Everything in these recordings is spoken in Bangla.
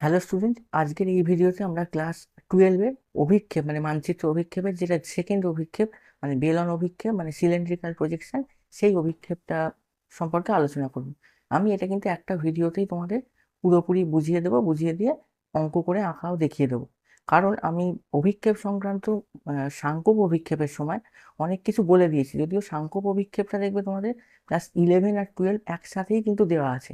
হ্যালো স্টুডেন্ট আজকের এই ভিডিওতে আমরা ক্লাস টুয়েলভের অভিক্ষেপ মানে মানচিত্র অভিক্ষেপের যেটা সেকেন্ড অভিক্ষেপ মানে বেলন অভিক্ষেপ মানে সিলিন্ড্রিক্যাল প্রজেকশন সেই অভিক্ষেপটা সম্পর্কে আলোচনা করব। আমি এটা কিন্তু একটা ভিডিওতেই তোমাদের পুরোপুরি বুঝিয়ে দেবো, বুঝিয়ে দিয়ে অঙ্ক করে আঁকাও দেখিয়ে দেবো। কারণ আমি অভিক্ষেপ সংক্রান্ত সাংকোপ অভিক্ষেপের সময় অনেক কিছু বলে দিয়েছি, যদিও সাংকোপ অভিক্ষেপটা দেখবে তোমাদের ক্লাস ইলেভেন আর টুয়েলভ একসাথেই কিন্তু দেওয়া আছে।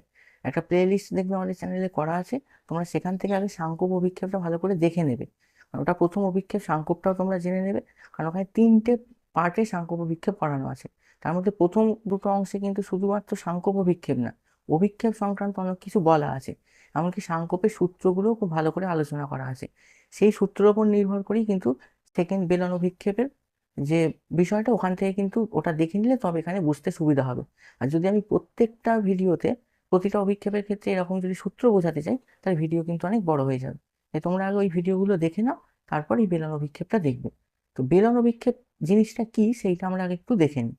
একটা প্লে লিস্ট দেখবে আমাদের চ্যানেলে করা আছে, তোমরা সেখান থেকে আগে সাংকোপ অভিক্ষেপটা ভালো করে দেখে নেবে। ওটা প্রথম অভিক্ষেপ, সাংকোপটাও তোমরা জেনে নেবে। কারণ ওখানে তিনটে পার্টে সাংকোপ অভিক্ষেপ পড়ানো আছে। তার মধ্যে প্রথম দুটো অংশে কিন্তু শুধুমাত্র সাংকোপ অভিক্ষেপ না, অভিক্ষেপ সংক্রান্ত অনেক কিছু বলা আছে। এমনকি সাংকোপের সূত্রগুলোও খুব ভালো করে আলোচনা করা আছে। সেই সূত্রের উপর নির্ভর করেই কিন্তু সেকেন্ড বেলন অভিক্ষেপের যে বিষয়টা, ওখান থেকে কিন্তু ওটা দেখে নিলে তবে এখানে বুঝতে সুবিধা হবে। আর যদি আমি প্রত্যেকটা ভিডিওতে প্রতিটা অভিক্ষেপের ক্ষেত্রে এরকম যদি সূত্র বোঝাতে চাই, তাহলে ভিডিও কিন্তু অনেক বড় হয়ে যাবে। তাই তোমরা আগে ওই ভিডিওগুলো দেখে নাও, তারপর এই বেলন অভিক্ষেপটা দেখবে। তো বেলন অভিক্ষেপ জিনিসটা কি, সেইটা আমরা আগে একটু দেখে নিই।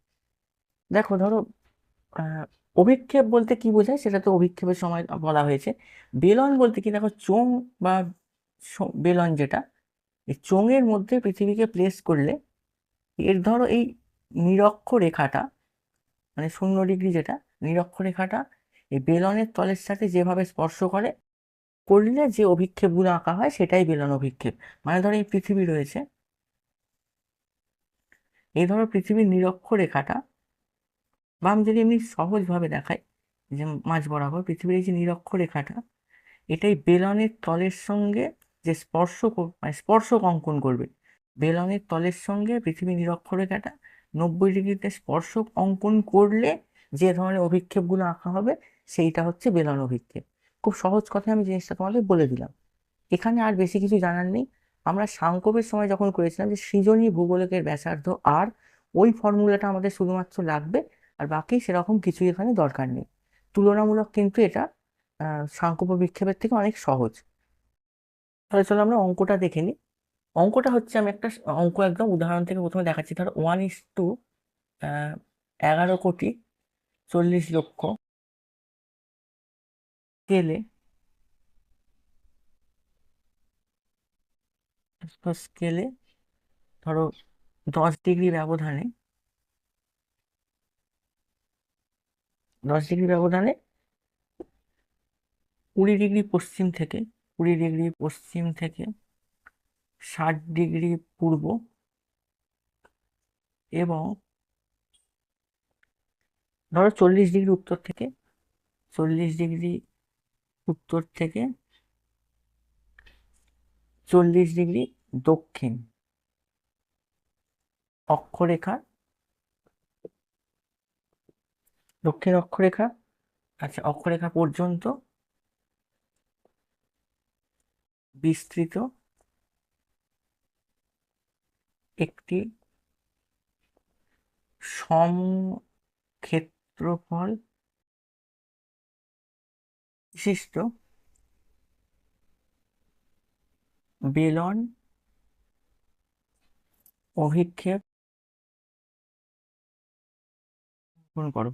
দেখো, ধরো অভিক্ষেপ বলতে কি বোঝায়, সেটা তো অভিক্ষেপের সময় বলা হয়েছে। বেলন বলতে কি, দেখো, চোঙ বা বেলন যেটা, এই চোঙের মধ্যে পৃথিবীকে প্লেস করলে, এর ধরো এই নিরক্ষ রেখাটা মানে শূন্য ডিগ্রি যেটা নিরক্ষরেখাটা এই বেলনের তলের সাথে যেভাবে স্পর্শ করে, করলে যে অভিক্ষেপগুলো আঁকা হয় সেটাই বেলন অভিক্ষেপ। মানে ধরো এই পৃথিবী রয়েছে। এই ধরো পৃথিবীর নিরক্ষরেখাটা, বা আমি যদি এমনি সহজভাবে দেখাই যে মাঝ বরাবর পৃথিবীর এই যে নিরক্ষরেখাটা, এটাই বেলনের তলের সঙ্গে যে স্পর্শ মানে স্পর্শক অঙ্কন করবে, বেলনের তলের সঙ্গে পৃথিবীর নিরক্ষরেখাটা নব্বই ডিগ্রিতে স্পর্শক অঙ্কন করলে যে ধরনের অভিক্ষেপগুলো আঁকা হবে সেইটা হচ্ছে বেলন অভিক্ষেপ। খুব সহজ কথায় আমি জিনিসটা তোমাদের বলে দিলাম। এখানে আর বেশি কিছু জানার নেই। আমরা সাংকোপের সময় যখন করেছিলাম যে সৃজনী ভূগোলকের ব্যাসার্ধ আর, ওই ফর্মুলাটা আমাদের শুধুমাত্র লাগবে, আর বাকি সেরকম কিছুই এখানে দরকার নেই। তুলনামূলক কিন্তু এটা সাংকোপ বিক্ষেপের থেকে অনেক সহজ। তাহলে চলো আমরা অঙ্কটা দেখে নিই। অঙ্কটা হচ্ছে আমি একটা অঙ্ক একদম উদাহরণ থেকে প্রথমে দেখাচ্ছি। ধরো ওয়ান ইস টু এগারো কোটি, চল্লিশ লক্ষ। স্কেলে স্কেলে ধরো দশ ডিগ্রি ব্যবধানে দশ ডিগ্রি ব্যবধানে কুড়ি ডিগ্রি পশ্চিম থেকে, কুড়ি ডিগ্রি পশ্চিম থেকে ষাট ডিগ্রি পূর্ব এবং ধরো চল্লিশ ডিগ্রি উত্তর থেকে চল্লিশ ডিগ্রি উত্তর থেকে চল্লিশ ডিগ্রি দক্ষিণ। অক্ষরেখা। দক্ষিণ অক্ষরেখা। আচ্ছা অক্ষরেখা পর্যন্ত। বিস্তৃত। একটি সমক্ষেত্রফল বিশিষ্ট বেলন, অভিক্ষেপ করো।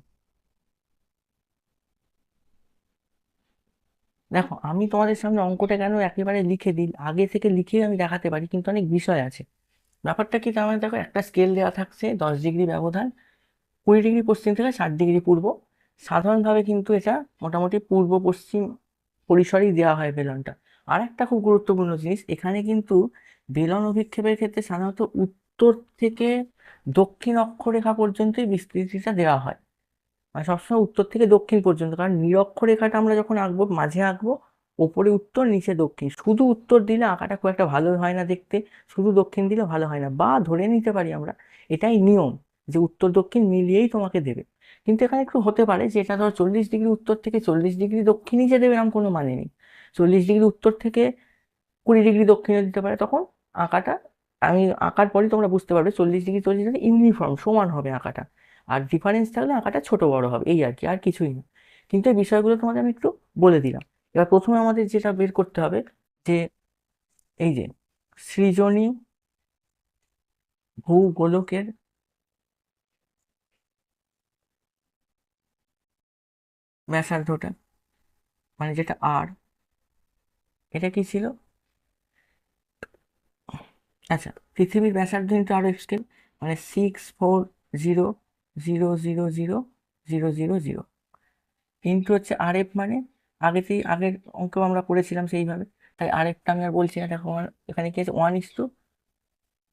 দেখো, আমি তোমাদের সামনে অঙ্কটা কেন একেবারে লিখে দিই? আগে থেকে লিখে আমি দেখাতে পারি, কিন্তু অনেক বিষয় আছে। ব্যাপারটা কি তার মানে দেখো, একটা স্কেল দেওয়া থাকছে, দশ ডিগ্রি ব্যবধান, কুড়ি ডিগ্রি পশ্চিম থেকে ষাট ডিগ্রি পূর্ব। সাধারণভাবে কিন্তু এটা মোটামুটি পূর্ব পশ্চিম পরিসরেই দেওয়া হয় বেলনটা। আর একটা খুব গুরুত্বপূর্ণ জিনিস, এখানে কিন্তু বেলন অভিক্ষেপের ক্ষেত্রে সাধারণত উত্তর থেকে দক্ষিণ অক্ষরেখা পর্যন্তই বিস্তৃতিটা দেওয়া হয়। মানে সবসময় উত্তর থেকে দক্ষিণ পর্যন্ত, কারণ নিরক্ষরেখাটা আমরা যখন আঁকবো, মাঝে আঁকবো, ওপরে উত্তর, নিচে দক্ষিণ। শুধু উত্তর দিলে আঁকাটা খুব একটা ভালো হয় না দেখতে, শুধু দক্ষিণ দিলে ভালো হয় না, বা ধরে নিতে পারি আমরা, এটাই নিয়ম যে উত্তর দক্ষিণ মিলিয়েই তোমাকে দেবে। কিন্তু এখানে একটু হতে পারে যে এটা ধরো চল্লিশ ডিগ্রি উত্তর থেকে চল্লিশ ডিগ্রি দক্ষিণই যে দেবে এরকম কোনো মানে নেই। চল্লিশ ডিগ্রি উত্তর থেকে কুড়ি ডিগ্রি দক্ষিণে দিতে পারে, তখন আঁকাটা, আমি আঁকার পরেই তোমরা বুঝতে পারবে চল্লিশ ডিগ্রি চল্লিশ ডিগ্রি ইউনিফর্ম, সমান হবে আঁকাটা। আর ডিফারেন্স থাকলে আঁকাটা ছোট বড় হবে, এই আর কি, আর কিছুই না। কিন্তু এই বিষয়গুলো তোমাদের আমি একটু বলে দিলাম। এবার প্রথমে আমাদের যেটা বের করতে হবে যে এই যে সৃজনী ভূগোলকের ব্যাসার্ধটা মানে যেটা আর। এটা কি ছিল? আচ্ছা পৃথিবীর ব্যাসার্ধ কিন্তু আর এফ স্কেল মানে six four zero zero zero zero zero zero zero কিন্তু হচ্ছে আর এফ মানে আগেতেই আগের অঙ্ক আমরা করেছিলাম সেইভাবে, তাই আরেকটা আমি আর বলছি না, দেখো এখানে কি আছে? One is two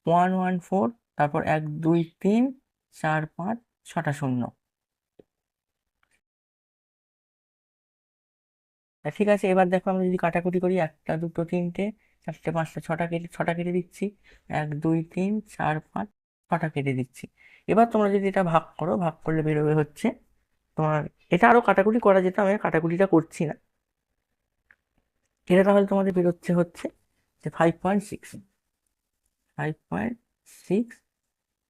one one four তারপর এক, দুই, তিন, চার, পাঁচ, ছটা, শূন্য। ঠিক আছে, এবার দেখো আমরা যদি কাটাকুটি করি, একটা, দুটো, তিনটে, চারটে, পাঁচটা, ছটা কেটে ছটা কেটে দিচ্ছি। এক, দুই, তিন, চার, পাঁচ, ছটা কেটে দিচ্ছি। এবার তোমরা যদি এটা ভাগ করো, ভাগ করলে বেরোবে হচ্ছে তোমার, এটা আরও কাটাকুটি করা যেত, আমি কাটাকুটিটা করছি না। এটা তাহলে তোমাদের বেরোচ্ছে হচ্ছে যে five point six five point six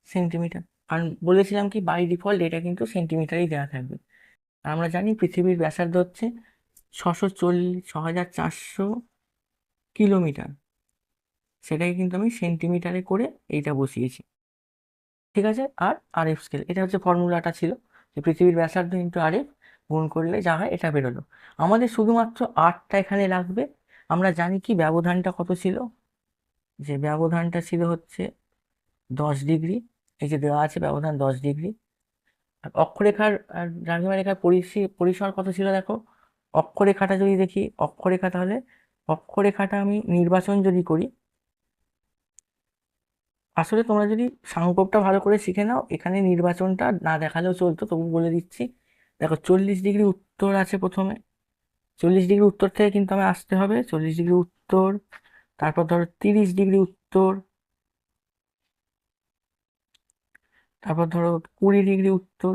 centimetre কারণ বলেছিলাম কি বাই ডিফল্ট এটা কিন্তু সেন্টিমিটারেই দেওয়া থাকবে। আমরা জানি পৃথিবীর ব্যাসার্ধ হচ্ছে ছশো চল্লিশ ছ হাজার চারশো কিলোমিটার। সেটাকে কিন্তু আমি সেন্টিমিটারে করে এইটা বসিয়েছি। ঠিক আছে? আর আর এফ স্কেল এটা হচ্ছে ফর্মুলাটা ছিল যে পৃথিবীর ব্যাসার্ধ ইন্টু আর এফ গুণ করলে যা হয় এটা বেরোলো। আমাদের শুধুমাত্র আটটা এখানে লাগবে। আমরা জানি কি ব্যবধানটা কত ছিল? যে ব্যবধানটা ছিল হচ্ছে দশ ডিগ্রি। এই যে দেওয়া আছে ব্যবধান দশ ডিগ্রি। আর অক্ষরেখার আর দ্রাঘিমা রেখার পরিসি পরিসর কত ছিল দেখো? অক্ষরেখাটা যদি দেখি, অক্ষরেখা তাহলে, অক্ষরেখাটা আমি নির্বাচন যদি করি, আসলে তোমরা যদি সাংকোপটা ভালো করে শিখে নাও, এখানে নির্বাচনটা না দেখালেও চলতো, তবু বলে দিচ্ছি। দেখো, চল্লিশ ডিগ্রি উত্তর আছে প্রথমে। চল্লিশ ডিগ্রি উত্তর থেকে কিন্তু আমি আসতে হবে। চল্লিশ ডিগ্রি উত্তর, তারপর ধরো তিরিশ ডিগ্রি উত্তর, তারপর ধরো কুড়ি ডিগ্রি উত্তর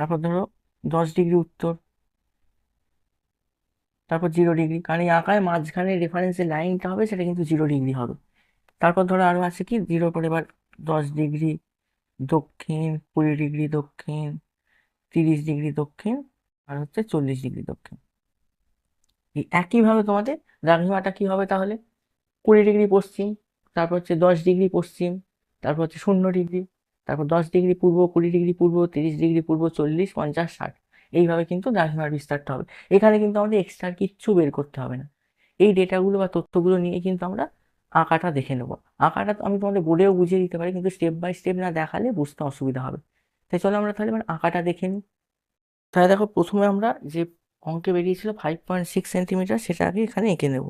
তারপর ধরো দশ ডিগ্রি উত্তর। তারপর জিরো ডিগ্রি কারণ এই আঁকায় মাঝখানে রেফারেন্সের লাইনটা হবে, সেটা কিন্তু জিরো ডিগ্রি হবে। তারপর ধরো আরও আছে কি? জিরোর পরে এবার দশ ডিগ্রি, দক্ষিণ, কুড়ি ডিগ্রি দক্ষিণ, তিরিশ ডিগ্রি দক্ষিণ, আর হচ্ছে চল্লিশ ডিগ্রি দক্ষিণ। এই একইভাবে তোমাদের দ্রাঘিমাটা কি হবে তাহলে? কুড়ি ডিগ্রি পশ্চিম, তারপর হচ্ছে দশ ডিগ্রি পশ্চিম, তারপর হচ্ছে শূন্য ডিগ্রি। তারপর দশ ডিগ্রি পূর্ব, কুড়ি ডিগ্রি পূর্ব, তিরিশ ডিগ্রি পূর্ব, চল্লিশ, পঞ্চাশ, ষাট। এইভাবে কিন্তু দ্রাঘিমার বিস্তারটা হবে। এখানে কিন্তু আমাদের এক্সট্রা কিচ্ছু বের করতে হবে না। এই ডেটাগুলো বা তথ্যগুলো নিয়ে কিন্তু আমরা আঁকাটা দেখে নেব। আঁকাটা আমি তোমাদের বলেও বুঝিয়ে দিতে পারি, কিন্তু স্টেপ বাই স্টেপ না দেখালে বুঝতে অসুবিধা হবে। তাই চলো আমরা তাহলে এবার আঁকাটা দেখে নিই। তাহলে দেখো, প্রথমে আমরা যে অঙ্কে বেরিয়েছিল ফাইভ পয়েন্ট সিক্স সেন্টিমিটার সেটা আগে এখানে এঁকে নেব।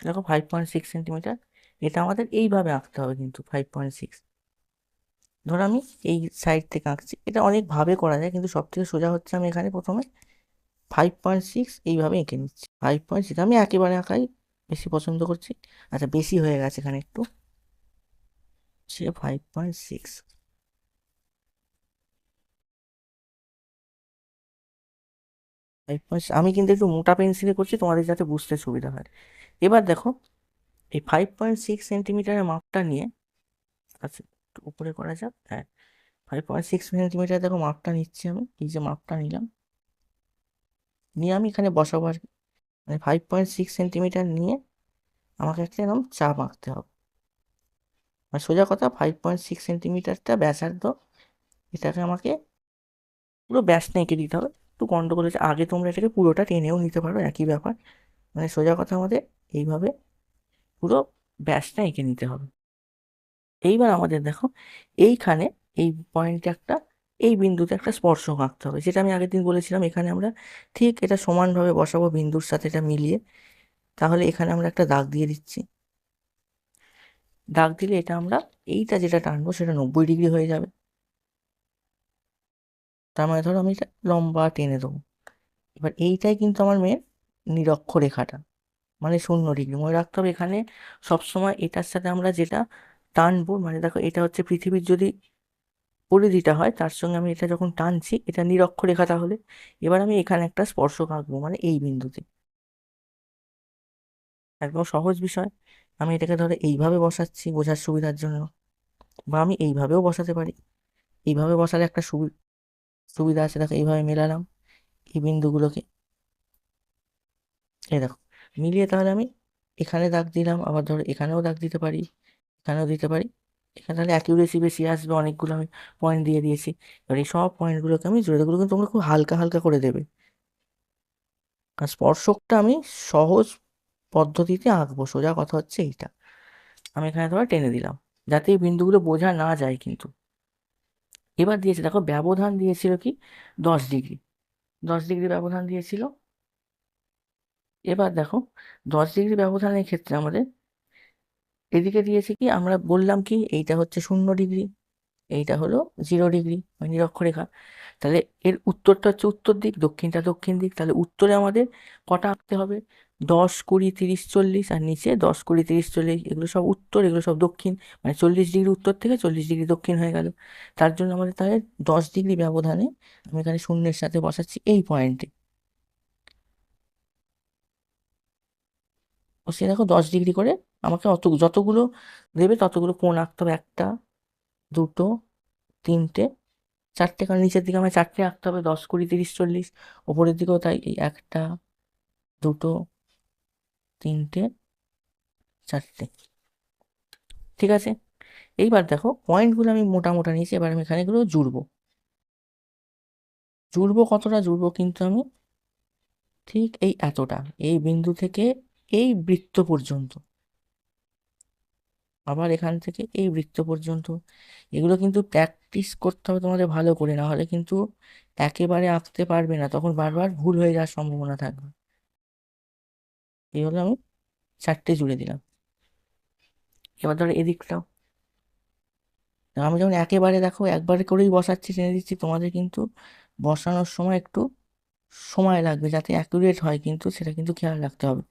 দেখো ফাইভ পয়েন্ট সিক্স সেন্টিমিটার এটা আমাদের এইভাবে আঁকতে হবে কিন্তু ফাইভ পয়েন্ট সিক্স ধরো আমি এই সাইড থেকে আঁকছি। এটা অনেকভাবে করা যায়, কিন্তু সব থেকে সোজা হচ্ছে আমি এখানে প্রথমে ফাইভ পয়েন্ট সিক্স এইভাবে এঁকে নিচ্ছি। ফাইভ পয়েন্ট সিক্স আমি একেবারে আঁকাই বেশি পছন্দ করছি। আচ্ছা বেশি হয়ে গেছে এখানে একটু। সে ফাইভ পয়েন্ট সিক্স আমি কিন্তু একটু মোটা পেন্সিলে করছি, তোমাদের যাতে বুঝতে সুবিধা হয়। এবার দেখো, এই ফাইভ পয়েন্ট সিক্স সেন্টিমিটারের মাপটা নিয়ে আচ্ছা একটু উপরে করা যাক হ্যাঁ। ফাইভ পয়েন্ট সিক্স সেন্টিমিটার দেখো মাপটা নিচ্ছি আমি, এই যে মাপটা নিলাম। নিয়ে আমি এখানে বসাবো আর মানে ফাইভ পয়েন্ট সিক্স সেন্টিমিটার নিয়ে আমাকে একটা এরকম চাপ আঁকতে হবে। মানে সোজা কথা ফাইভ পয়েন্ট সিক্স সেন্টিমিটারটা ব্যাসার্ধ, এটাকে আমাকে পুরো ব্যাসটা এঁকে দিতে হবে। একটু গন্ডগোল হচ্ছে আগে তোমরা এটাকে পুরোটা টেনেও নিতে পারো, একই ব্যাপার। মানে সোজা কথা আমাদের এইভাবে পুরো ব্যাসটা এঁকে নিতে হবে। এইবার আমাদের দেখো, এইখানে এই পয়েন্টে একটা, এই বিন্দুতে একটা স্পর্শক আঁকতে হবে। যেটা আমি আগের দিন বলেছিলাম, এখানে আমরা ঠিক এটা সমানভাবে বসাবো বিন্দুর সাথে, এটা মিলিয়ে। তাহলে এখানে আমরা একটা দাগ দিয়ে দিচ্ছি। দাগ দিলে এটা আমরা, এইটা যেটা টানবো সেটা নব্বই ডিগ্রি হয়ে যাবে। তার মানে ধরো আমি এটা লম্বা টেনে দেবো। এবার এইটাই কিন্তু আমার মেন নিরক্ষরেখাটা মানে শূন্য ডিগ্রি। মনে রাখতে হবে এখানে সবসময় এটার সাথে আমরা যেটা টানবো মানে দেখো এটা হচ্ছে পৃথিবীর যদি পরিধিটা হয়, তার সঙ্গে আমি এটা যখন টানছি, এটা নিরক্ষরেখা তাহলে, এবার আমি এখানে একটা স্পর্শক আঁকবো মানে এই বিন্দুতে। একদম সহজ বিষয়, আমি এটাকে ধরো এইভাবে বসাচ্ছি বোঝার সুবিধার জন্য, বা আমি এইভাবেও বসাতে পারি। এইভাবে বসালে একটা সুবিধা আছে, দেখো এইভাবে মেলালাম এই বিন্দুগুলোকে। এই দেখো, মিলিয়ে তাহলে আমি এখানে দাগ দিলাম, আবার ধরো এখানেও দাগ দিতে পারি। এখানেও দিতে পারি। এখানে তাহলে অ্যাকিউরেসি বেশি আসবে, অনেকগুলো আমি পয়েন্ট দিয়ে দিয়েছি। এবার এই সব পয়েন্টগুলোকে আমি দেবো কিন্তু তোমরা খুব হালকা হালকা করে দেবে। আর স্পর্শকটা আমি সহজ পদ্ধতিতে আঁকবো, সোজা কথা হচ্ছে এইটা। আমি এখানে তোমার টেনে দিলাম, যাতে এই বিন্দুগুলো বোঝা না যায় কিন্তু। এবার দিয়েছে, দেখো ব্যবধান দিয়েছিল কি? দশ ডিগ্রি। দশ ডিগ্রি ব্যবধান দিয়েছিল। এবার দেখো, দশ ডিগ্রি ব্যবধানের ক্ষেত্রে আমাদের এদিকে দিয়েছে কি, আমরা বললাম কি, এইটা হচ্ছে শূন্য ডিগ্রি, এইটা হলো জিরো ডিগ্রি মানে নিরক্ষরেখা তাহলে এর উত্তরটা হচ্ছে উত্তর দিক, দক্ষিণটা দক্ষিণ দিক, তাহলে উত্তরে আমাদের কটা আঁকতে হবে? দশ কুড়ি তিরিশ চল্লিশ, আর নিচে দশ কুড়ি তিরিশ চল্লিশ, এগুলো সব উত্তর, এগুলো সব দক্ষিণ মানে চল্লিশ ডিগ্রি উত্তর থেকে চল্লিশ ডিগ্রি দক্ষিণ হয়ে গেল। তার জন্য আমাদের তাহলে দশ ডিগ্রি ব্যবধানে আমি এখানে শূন্যের সাথে বসাচ্ছি এই পয়েন্টে। সে দেখো দশ ডিগ্রি করে আমাকে অত, যতগুলো দেবে ততগুলো কোণ আঁকতে হবে একটা, দুটো, তিনটে, চারটে, কারণ নিচের দিকে আমার চারটে আঁকতে হবে, দশ, কুড়ি, তিরিশ, চল্লিশ, ওপরের দিকেও তাই এই একটা, দুটো, তিনটে, চারটে। ঠিক আছে? এইবার দেখো পয়েন্টগুলো আমি মোটা মোটা নিয়েছি, এবার আমি এখানে এগুলো জুড়বো। জুড়বো কতটা? জুড়বো কিন্তু আমি ঠিক এই এতটা। এই বিন্দু থেকে এই বৃত্ত পর্যন্ত। আবার এখান থেকে এই বৃত্ত পর্যন্ত। এগুলো কিন্তু প্র্যাকটিস করতে হবে তোমাদের ভালো করে না হলে কিন্তু একেবারে আঁকতে পারবে না। তখন বারবার ভুল হয়ে যাওয়ার সম্ভাবনা থাকবে। এই হলো আমি চারটে জুড়ে দিলাম। এবার ধরো এদিকটাও আমি যখন একেবারে দেখো একবারে করেই বসাচ্ছি, টেনে দিচ্ছি, তোমাদের কিন্তু বসানোর সময় একটু সময় লাগবে, যাতে অ্যাকুরেট হয়, কিন্তু সেটা কিন্তু খেয়াল রাখতে হবে।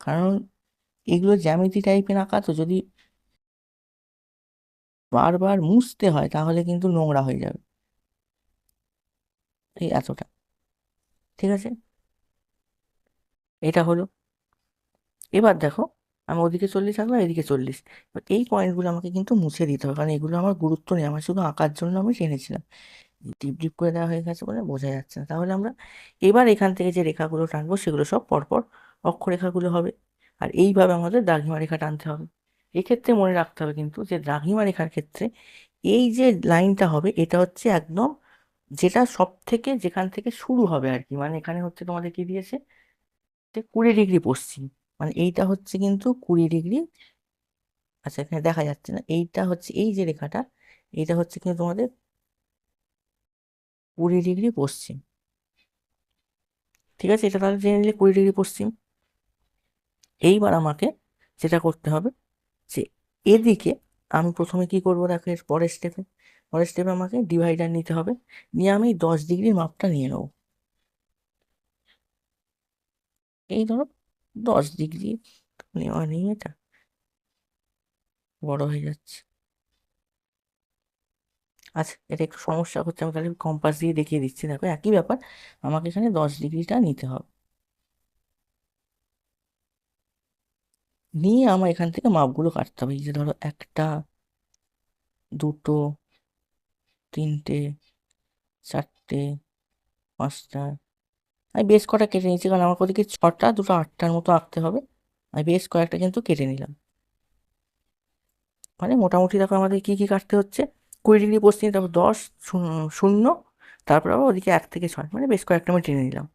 কারণ এগুলো জ্যামিতি টাইপের আঁকা, তো যদি বারবার মুছতে হয়, তাহলে কিন্তু নোংরা হয়ে যাবে। এই এতটা। ঠিক আছে? এটা হলো। এবার দেখো, আমি ওদিকে চল্লিশ আঁকলাম এদিকে চল্লিশ। এবার এই পয়েন্টগুলো আমাকে কিন্তু মুছে দিতে হবে, কারণ এগুলো আমার গুরুত্ব নেই। আমার শুধু আঁকার জন্য আমি টেনেছিলাম টিপ টিপ করে দেওয়া হয়ে গেছে বলে বোঝা যাচ্ছে না। তাহলে আমরা এবার এখান থেকে যে রেখাগুলো টানবো, সেগুলো সব পরপর অক্ষরেখাগুলো হবে। আর এইভাবে আমাদের দ্রাঘিমা রেখা টানতে হবে। এক্ষেত্রে মনে রাখতে হবে কিন্তু যে দ্রাঘিমা রেখার ক্ষেত্রে এই যে লাইনটা হবে, এটা হচ্ছে একদম যেটা সব থেকে যেখান থেকে শুরু হবে আর কি। মানে এখানে হচ্ছে তোমাদের কি দিয়েছে? যে কুড়ি ডিগ্রি পশ্চিম। মানে এইটা হচ্ছে কিন্তু কুড়ি ডিগ্রি। আচ্ছা এখানে দেখা যাচ্ছে না। এইটা হচ্ছে, এই যে রেখাটা, এইটা হচ্ছে কিন্তু তোমাদের কুড়ি ডিগ্রি পশ্চিম। ঠিক আছে? এটা তাহলে জেনে নিলে কুড়ি ডিগ্রি পশ্চিম। এইবার আমাকে যেটা করতে হবে যে এদিকে আমি প্রথমে কি করব দেখো, এর পরের স্টেপে পরের স্টেপে আমাকে ডিভাইডার নিতে হবে। নিয়ে আমি দশ ডিগ্রির মাপটা নিয়ে নেব। এই ধরো দশ ডিগ্রি নেওয়া নিয়ে এটা। বড় হয়ে যাচ্ছে। আচ্ছা এটা একটু সমস্যা হচ্ছে, আমি তাহলে কম্পাস দিয়ে দেখিয়ে দিচ্ছি। দেখো, একই ব্যাপার, আমাকে এখানে দশ ডিগ্রিটা নিতে হবে। নিয়ে আমার এখান থেকে মাপগুলো কাটতে হবে। এই যে ধরো একটা, দুটো, তিনটে, চারটে, পাঁচটা, আমি বেশ কটা কেটে নিয়েছি, কারণ আমার ওদিকে ছটা, দুটো, আটটার মতো আঁকতে হবে। আমি বেশ কয়েকটা কিন্তু কেটে নিলাম। মানে মোটামুটি দেখো আমাদের কী কী কাটতে হচ্ছে? কুড়ি ডিগ্রি পশ্চিমে তারপর দশ শূন্য, তারপর আবার ওদিকে এক থেকে ছয় মানে বেশ কয়েকটা আমি টেনে নিলাম।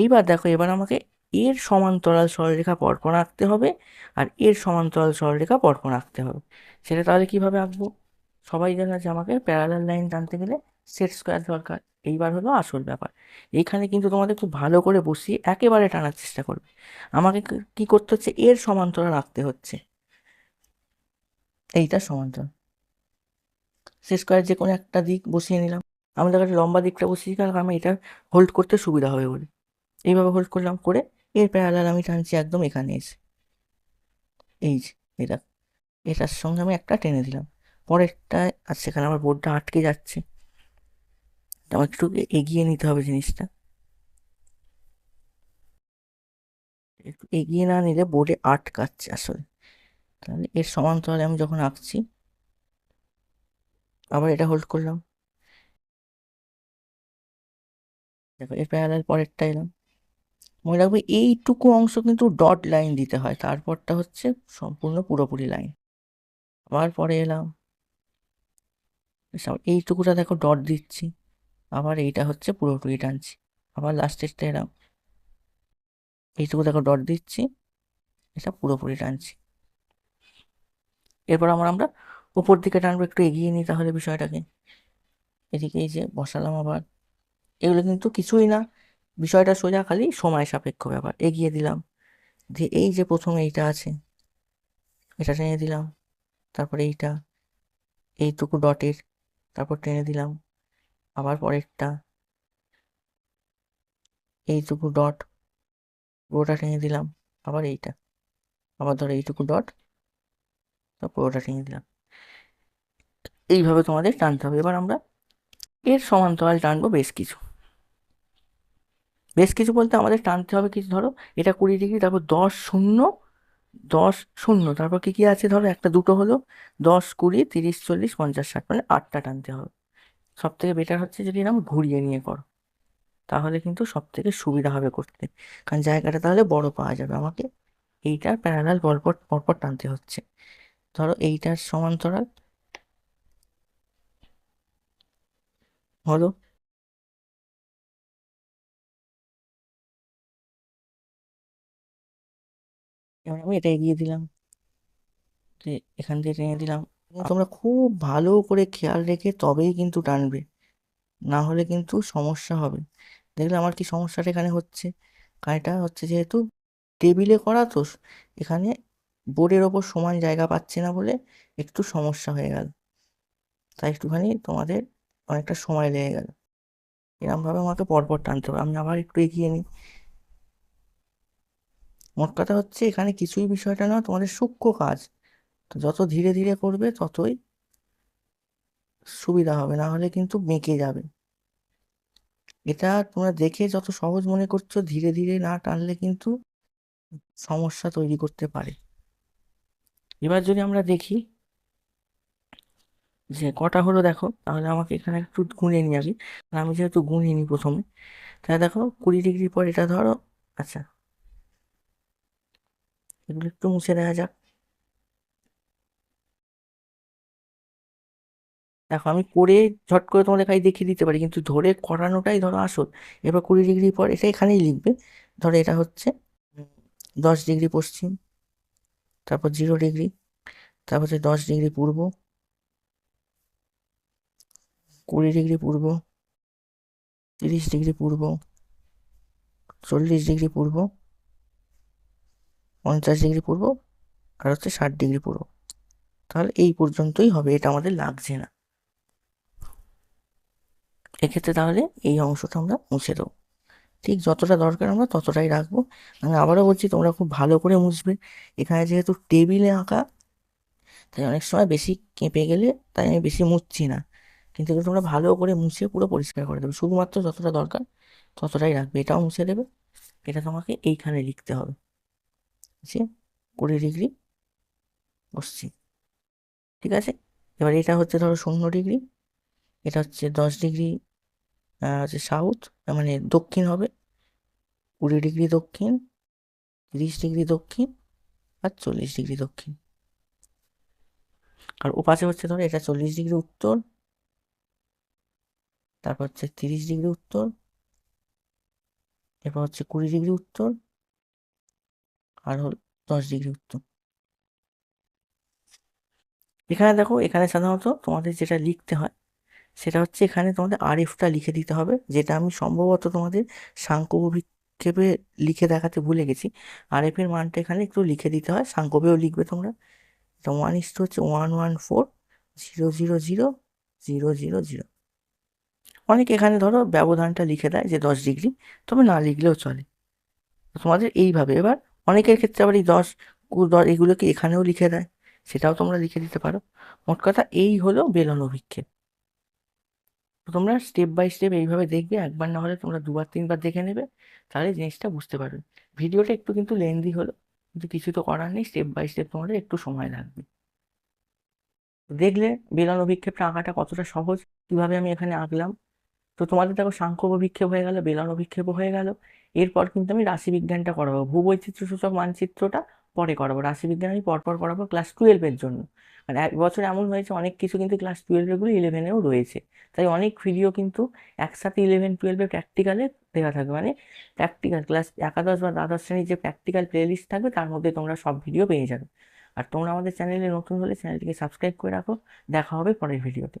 এইবার দেখো, এবার আমাকে এর সমান্তরাল সরলরেখা পরপর আঁকতে হবে আর এর সমান্তরাল সরলরেখা পরপর আঁকতে হবে। সেটা তাহলে কীভাবে আঁকবো? সবাই জানে যে আমাকে প্যারালাল লাইন টানতে গেলে সেট স্কোয়ার দরকার। এইবার হলো আসল ব্যাপার। এইখানে কিন্তু তোমাদের খুব ভালো করে বসিয়ে একেবারে টানার চেষ্টা করবে। আমাকে কি করতে হচ্ছে? এর সমান্তরাল আঁকতে হচ্ছে। এইটা সমান্তরাল। সেট স্কোয়ার যে কোনো একটা দিক বসিয়ে নিলাম। আমি কাছে লম্বা দিকটা বসিয়ে কারণ আমি এটা হোল্ড করতে সুবিধা হবে বলে। এইভাবে হোল্ড করলাম, করে এর প্যারালাল আমি টানছি একদম এখানে এসে। এই যে এটা এটার সঙ্গে আমি একটা টেনে দিলাম। পরেরটা, আর সেখানে আমার বোর্ডটা আটকে যাচ্ছে। আমার একটু এগিয়ে নিতে হবে জিনিসটা। একটু এগিয়ে না নিলে বোর্ডে আটকাচ্ছে আসলে। তাহলে এর সমান্তরালে আমি যখন আঁকছি, আবার এটা হোল্ড করলাম। দেখো, এর প্যারালাল পরেরটা এলাম। মনে রাখবে এইটুকু অংশ কিন্তু ডট লাইন দিতে হয়। তারপরটা হচ্ছে সম্পূর্ণ পুরোপুরি লাইন আবার পরে এলাম। এইটুকুটা দেখো ডট দিচ্ছি। আবার এইটা হচ্ছে পুরোপুরি টানছি। আবার লাস্টেরটা এলাম। এইটুকু দেখো ডট দিচ্ছি। এটা পুরোপুরি টানছি। এরপর আমরা আমরা উপর দিকে টানবো, একটু এগিয়ে নিই তাহলে বিষয়টাকে। এদিকে এই যে বসালাম আবার। এগুলো কিন্তু কিছুই না। বিষয়টা সোজা খালি সময় সাপেক্ষ ব্যাপার। এগিয়ে দিলাম। যে এই যে প্রথমে এইটা আছে, এটা টেনে দিলাম। তারপরে এইটা, এইটুকু ডটের, তারপর টেনে দিলাম। আবার পরেরটা, এইটুকু ডট, পুরোটা টেনে দিলাম। আবার এইটা, আবার ধরো এইটুকু ডট পুরোটা টেনে দিলাম। এইভাবে তোমাদের টানতে হবে। এবার আমরা এর সমান্তরাল টানবো বেশ কিছু। বেশ কিছু বলতে আমাদের টানতে হবে কিছু, ধরো, এটা কুড়ি ডিগ্রি, তারপর দশ শূন্য দশ শূন্য, তারপর কী কী আছে, ধরো, একটা দুটো হলো দশ, কুড়ি, তিরিশ, চল্লিশ, পঞ্চাশ, ষাট মানে আটটা টানতে হবে। সব থেকে বেটার হচ্ছে যদি এরকম ঘুরিয়ে নিয়ে করো, তাহলে কিন্তু সব থেকে সুবিধা হবে করতে। কারণ জায়গাটা তাহলে বড় পাওয়া যাবে আমাকে। এইটার প্যারালাল পরপর পরপর টানতে হচ্ছে। ধরো, এইটার সমান্তরাল হলো এবার আমি এটা এগিয়ে দিলাম। এখান দিয়ে টেনে দিলাম। তোমরা খুব ভালো করে খেয়াল রেখে তবেই কিন্তু টানবে। না হলে কিন্তু সমস্যা হবে। দেখলে আমার কি সমস্যাটা এখানে হচ্ছে? কারণ এটা হচ্ছে যেহেতু টেবিলে করা, তো এখানে বোর্ডের ওপর সমান জায়গা পাচ্ছে না বলে একটু সমস্যা হয়ে গেল। তাই একটুখানি তোমাদের অনেকটা সময় লেগে গেল। এরমভাবে আমাকে পরপর টানতে হবে। আমি আবার একটু এগিয়ে নিই। মোট কথা হচ্ছে এখানে কিছুই বিষয়টা না তোমাদের সূক্ষ্ম কাজ। তো যত ধীরে ধীরে করবে, ততই সুবিধা হবে, না হলে কিন্তু বেঁকে যাবে। এটা তোমরা দেখে যত সহজ মনে করছ, ধীরে ধীরে না টানলে কিন্তু সমস্যা তৈরি করতে পারে। এবার যদি আমরা দেখি যে কটা হলো, দেখো, তাহলে আমাকে এখানে একটু গুনে নিই আগে আমি যেহেতু গুনিনি প্রথমে, তাহলে দেখো কুড়ি ডিগ্রি পর এটা ধরো আচ্ছা এগুলো একটু মুছে দেওয়া যাক। দেখো, আমি করে ঝট করে তোমাদের কাছে দেখিয়ে দিতে পারি, কিন্তু ধরে করানোটাই ধরো আসল। এবার কুড়ি ডিগ্রি পর এটা এখানেই লিখবে। ধরো এটা হচ্ছে দশ ডিগ্রি পশ্চিম, তারপর জিরো ডিগ্রি, তারপর হচ্ছে দশ ডিগ্রি পূর্ব, কুড়ি ডিগ্রি পূর্ব, তিরিশ ডিগ্রি পূর্ব, চল্লিশ ডিগ্রি পূর্ব পঞ্চাশ ডিগ্রি পূর্ব, আর হচ্ছে ষাট ডিগ্রি পূর্ব। তাহলে এই পর্যন্তই হবে, এটা আমাদের লাগছে না। এক্ষেত্রে তাহলে এই অংশটা আমরা মুছে দেবো। ঠিক যতটা দরকার আমরা ততটাই রাখব। আমি আবারও বলছি, তোমরা খুব ভালো করে মুছবে। এখানে যেহেতু টেবিলে আঁকা, তাই অনেক সময় বেশি কেঁপে গেলে তাই আমি বেশি মুছছি না। কিন্তু তোমরা ভালো করে মুছে পুরো পরিষ্কার করে দেবে। শুধুমাত্র যতটা দরকার ততটাই রাখবে। এটাও মুছে দেবে। এটা তোমাকে এইখানে লিখতে হবে। যে কুড়ি ডিগ্রি পশ্চিম ঠিক আছে? এবার এটা হচ্ছে ধরো শূন্য ডিগ্রি এটা হচ্ছে দশ ডিগ্রি হচ্ছে সাউথ মানে দক্ষিণ হবে। কুড়ি ডিগ্রি দক্ষিণ, তিরিশ ডিগ্রি দক্ষিণ আর চল্লিশ ডিগ্রি দক্ষিণ। আর ওপাশে হচ্ছে ধরো এটা চল্লিশ ডিগ্রি উত্তর, তারপর হচ্ছে তিরিশ ডিগ্রি উত্তর, এরপর হচ্ছে কুড়ি ডিগ্রি উত্তর আর হল দশ ডিগ্রি উত্তর। এখানে দেখো, এখানে সাধারণত তোমাদের যেটা লিখতে হয়, সেটা হচ্ছে এখানে তোমাদের আরএফটা লিখে দিতে হবে, যেটা আমি সম্ভবত তোমাদের সাংখ্যভিক্ষেপে লিখে দেখাতে ভুলে গেছি। আরএফ এর মানটা এখানে একটু লিখে দিতে হয় সাংখ্যবেও লিখবে তোমরা। এটা ওয়ান ইস হচ্ছে one one four zero zero zero zero zero zero অনেক এখানে ধরো ব্যবধানটা লিখে দেয় যে দশ ডিগ্রি তবে না লিখলেও চলে। তোমাদের এইভাবে, এবার অনেকের ক্ষেত্রে আবার এই দশ দশ এগুলোকে এখানেও লিখে দেয়, সেটাও তোমরা লিখে দিতে পারো। মোট কথা এই হলো বেলন অভিক্ষেপ। তোমরা স্টেপ বাই স্টেপ এইভাবে দেখবে, একবার না হলে তোমরা দুবার, তিনবার দেখে নেবে, তাহলে জিনিসটা বুঝতে পারবে। ভিডিওটা একটু কিন্তু লেন্দি হলো, কিন্তু কিছু তো করার নেই স্টেপ বাই স্টেপ তোমাদের একটু সময় লাগবে। দেখলে বেলন অভিক্ষেপটা আঁকাটা কতটা সহজ, কীভাবে আমি এখানে আঁকলাম তো তোমাদের দেখো সাংখ্য অভিক্ষেপ হয়ে গেল বেলন অভিক্ষেপও হয়ে গেল। এরপর কিন্তু আমি রাশিবিজ্ঞানটা করাবো ভূবৈচিত্র্য সূচক মানচিত্রটা পরে করাবো। রাশিবিজ্ঞান আমি পরপর করাবো ক্লাস টুয়েলভের জন্য। মানে এক বছর এমন হয়েছে, অনেক কিছু কিন্তু ক্লাস টুয়েলভেগুলো ইলেভেনেও রয়েছে। তাই অনেক ভিডিও কিন্তু একসাথে ইলেভেন টুয়েলভে প্র্যাকটিক্যালে দেওয়া থাকবে মানে প্র্যাকটিক্যাল ক্লাস একাদশ বা দ্বাদশ শ্রেণির যে প্র্যাকটিক্যাল প্লেলিস্ট থাকবে, তার মধ্যে তোমরা সব ভিডিও পেয়ে যাবে। আর তোমরা আমাদের চ্যানেলে নতুন হলে চ্যানেলটিকে সাবস্ক্রাইব করে রাখো। দেখা হবে পরের ভিডিওতে